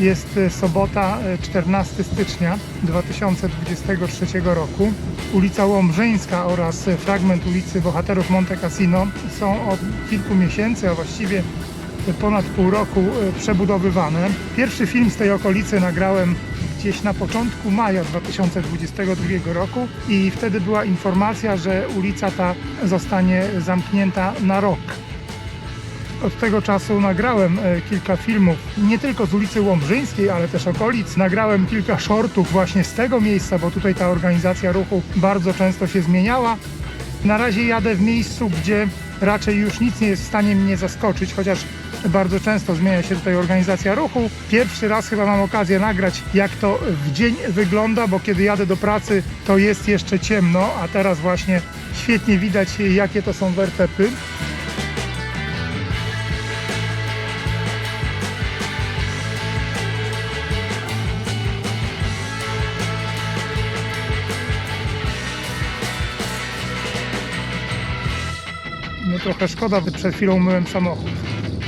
Jest e, sobota, e, 14 stycznia 2023 roku. Ulica Łomżyńska oraz e, fragment ulicy Bohaterów Monte Cassino są od kilku miesięcy, a właściwie ponad pół roku e, przebudowywane. Pierwszy film z tej okolicy nagrałem gdzieś na początku maja 2022 roku i wtedy była informacja, że ulica ta zostanie zamknięta na rok. Od tego czasu nagrałem e, kilka filmów, nie tylko z ulicy Łomżyńskiej, ale też okolic. Nagrałem kilka shortów właśnie z tego miejsca, bo tutaj ta organizacja ruchu bardzo często się zmieniała. Na razie jadę w miejscu, gdzie raczej już nic nie jest w stanie mnie zaskoczyć, chociaż bardzo często zmienia się tutaj organizacja ruchu. Pierwszy raz chyba mam okazję nagrać, jak to w dzień wygląda, bo kiedy jadę do pracy, to jest jeszcze ciemno, a teraz właśnie świetnie widać, jakie to są wertepy. Trochę szkoda, przed chwilą myłem samochód.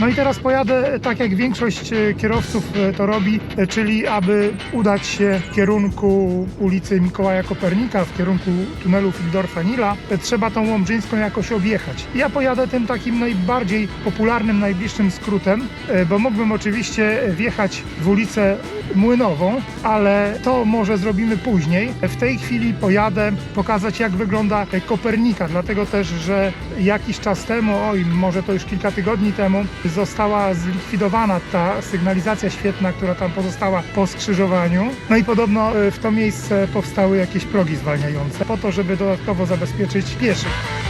No i teraz pojadę tak jak większość e, kierowców e, to robi, e, czyli aby udać się w kierunku ulicy Mikołaja Kopernika, w kierunku tunelu Fildorfa Nila. Trzeba tą Łomżyńską jakoś objechać. Ja pojadę tym takim najbardziej popularnym, najbliższym skrótem, bo mógłbym oczywiście wjechać w ulicę Młynową, ale to może zrobimy później. W tej chwili pojadę pokazać jak wygląda Kopernika, dlatego też, że jakiś czas temu, oj, może to już kilka tygodni temu, została zlikwidowana ta sygnalizacja świetna, która tam pozostała po skrzyżowaniu. No i podobno e, w to miejsce powstały jakieś progi zwalniające, po to, żeby dodatkowo zabezpieczyć pieszych.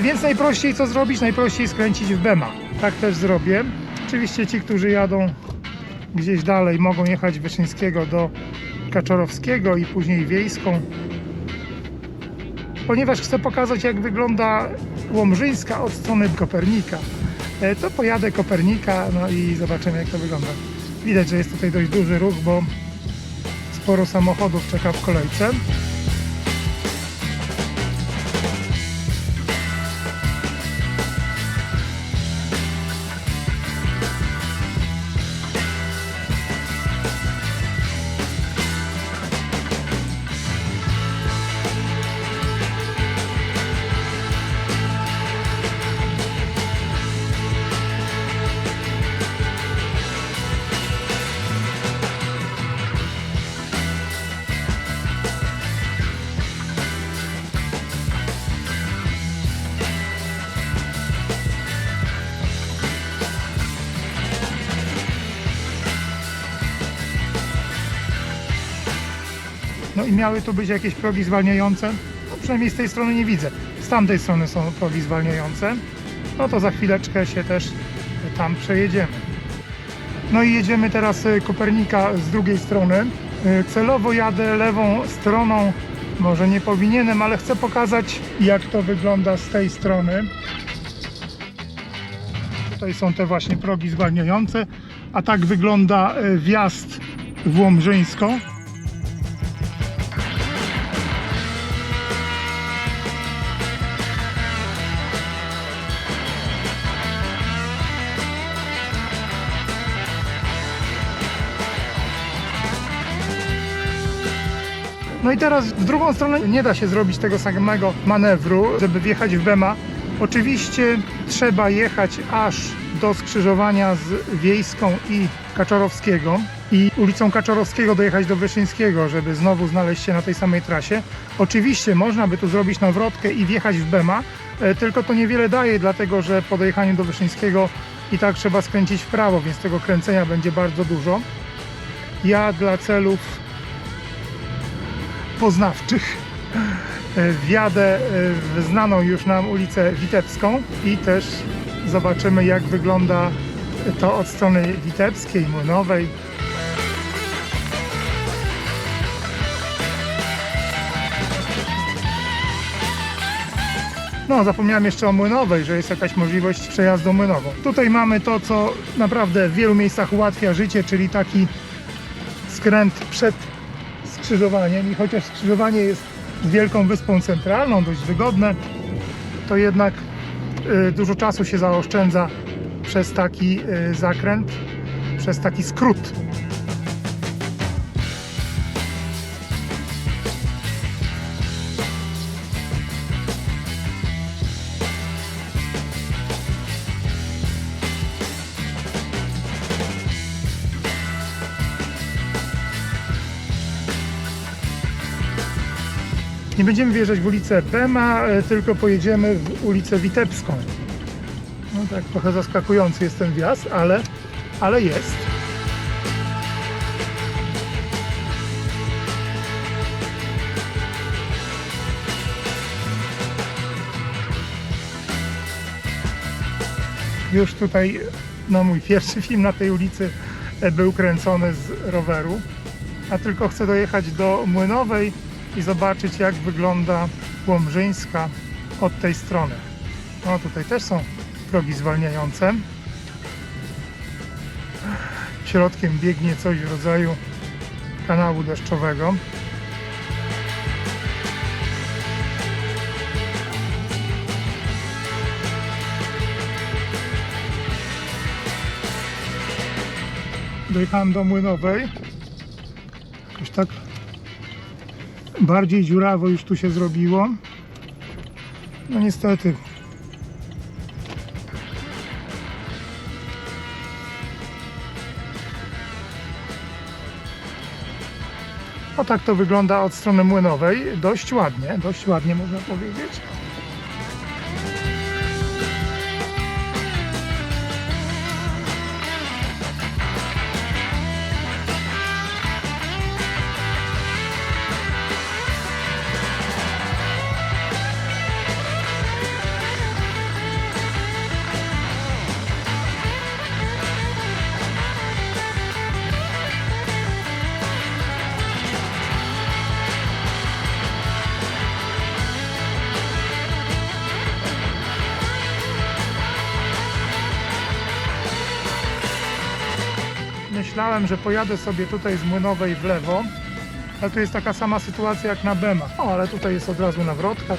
Więc najprościej co zrobić? Najprościej skręcić w Bema. Tak też zrobię. Oczywiście ci, którzy jadą gdzieś dalej, mogą jechać Wyszyńskiego do Kaczorowskiego i później Wiejską. Ponieważ chcę pokazać, jak wygląda Łomżyńska od strony Kopernika, e, to pojadę Kopernika no i zobaczymy, jak to wygląda. Widać, że jest tutaj dość duży ruch, bo sporo samochodów czeka w kolejce. No i miały tu być jakieś progi zwalniające. No przynajmniej z tej strony nie widzę. Z tamtej strony są progi zwalniające. No to za chwileczkę się też tam przejedziemy. No i jedziemy teraz y, Kopernika z drugiej strony. Y, Celowo jadę lewą stroną. Może nie powinienem, ale chcę pokazać jak to wygląda z tej strony. Tutaj są te właśnie progi zwalniające, a tak wygląda y, wjazd w Łomżyńską. No i teraz w drugą stronę nie da się zrobić tego samego manewru, żeby wjechać w Bema. Oczywiście trzeba jechać aż do skrzyżowania z Wiejską i Kaczorowskiego i ulicą Kaczorowskiego dojechać do Wyszyńskiego, żeby znowu znaleźć się na tej samej trasie. Oczywiście można by tu zrobić nawrotkę i wjechać w Bema, e, tylko to niewiele daje, dlatego że po dojechaniu do Wyszyńskiego i tak trzeba skręcić w prawo, więc tego kręcenia będzie bardzo dużo. Ja dla celów poznawczych. E, Wjadę e, w znaną już nam ulicę Witebską i też zobaczymy jak wygląda to od strony Witebskiej, Młynowej. No, zapomniałem jeszcze o Młynowej, że jest jakaś możliwość przejazdu Młynową. Tutaj mamy to, co naprawdę w wielu miejscach ułatwia życie, czyli taki skręt przed skrzyżowaniem i chociaż skrzyżowanie jest Wielką Wyspą Centralną, dość wygodne, to jednak y, dużo czasu się zaoszczędza przez taki y, zakręt, przez taki skrót. Nie będziemy wjeżdżać w ulicę Bema, e, tylko pojedziemy w ulicę Witebską. No tak, trochę zaskakujący jest ten wjazd, ale, ale jest. Już tutaj no, mój pierwszy film na tej ulicy e, był kręcony z roweru, a tylko chcę dojechać do Młynowej i zobaczyć jak wygląda Łomżyńska od tej strony. No tutaj też są progi zwalniające. Środkiem biegnie coś w rodzaju kanału deszczowego. Dojechałem do Młynowej. Już tak bardziej dziurawo już tu się zrobiło. No niestety. O tak to wygląda od strony młynowej. Dość ładnie, dość ładnie można powiedzieć. Myślałem, że pojadę sobie tutaj z Młynowej w lewo, ale tu jest taka sama sytuacja jak na Bema. O, ale tutaj jest od razu nawrotka.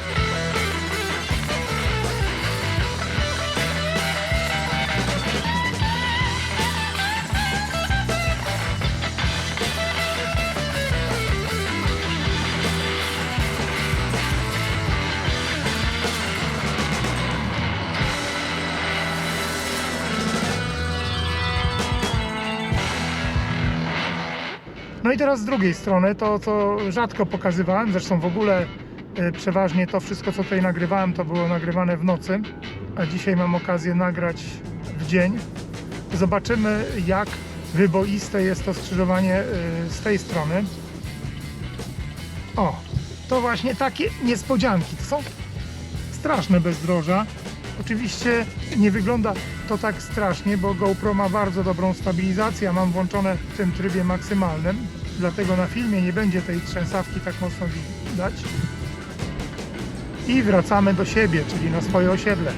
No i teraz z drugiej strony, to co rzadko pokazywałem, zresztą w ogóle e, przeważnie to wszystko co tutaj nagrywałem to było nagrywane w nocy, a dzisiaj mam okazję nagrać w dzień. Zobaczymy jak wyboiste jest to skrzyżowanie e, z tej strony. O, to właśnie takie niespodzianki. To są straszne bezdroża. Oczywiście nie wygląda to tak strasznie, bo GoPro ma bardzo dobrą stabilizację, mam włączone w tym trybie maksymalnym, dlatego na filmie nie będzie tej trzęsawki tak mocno widać. I wracamy do siebie, czyli na swoje osiedle.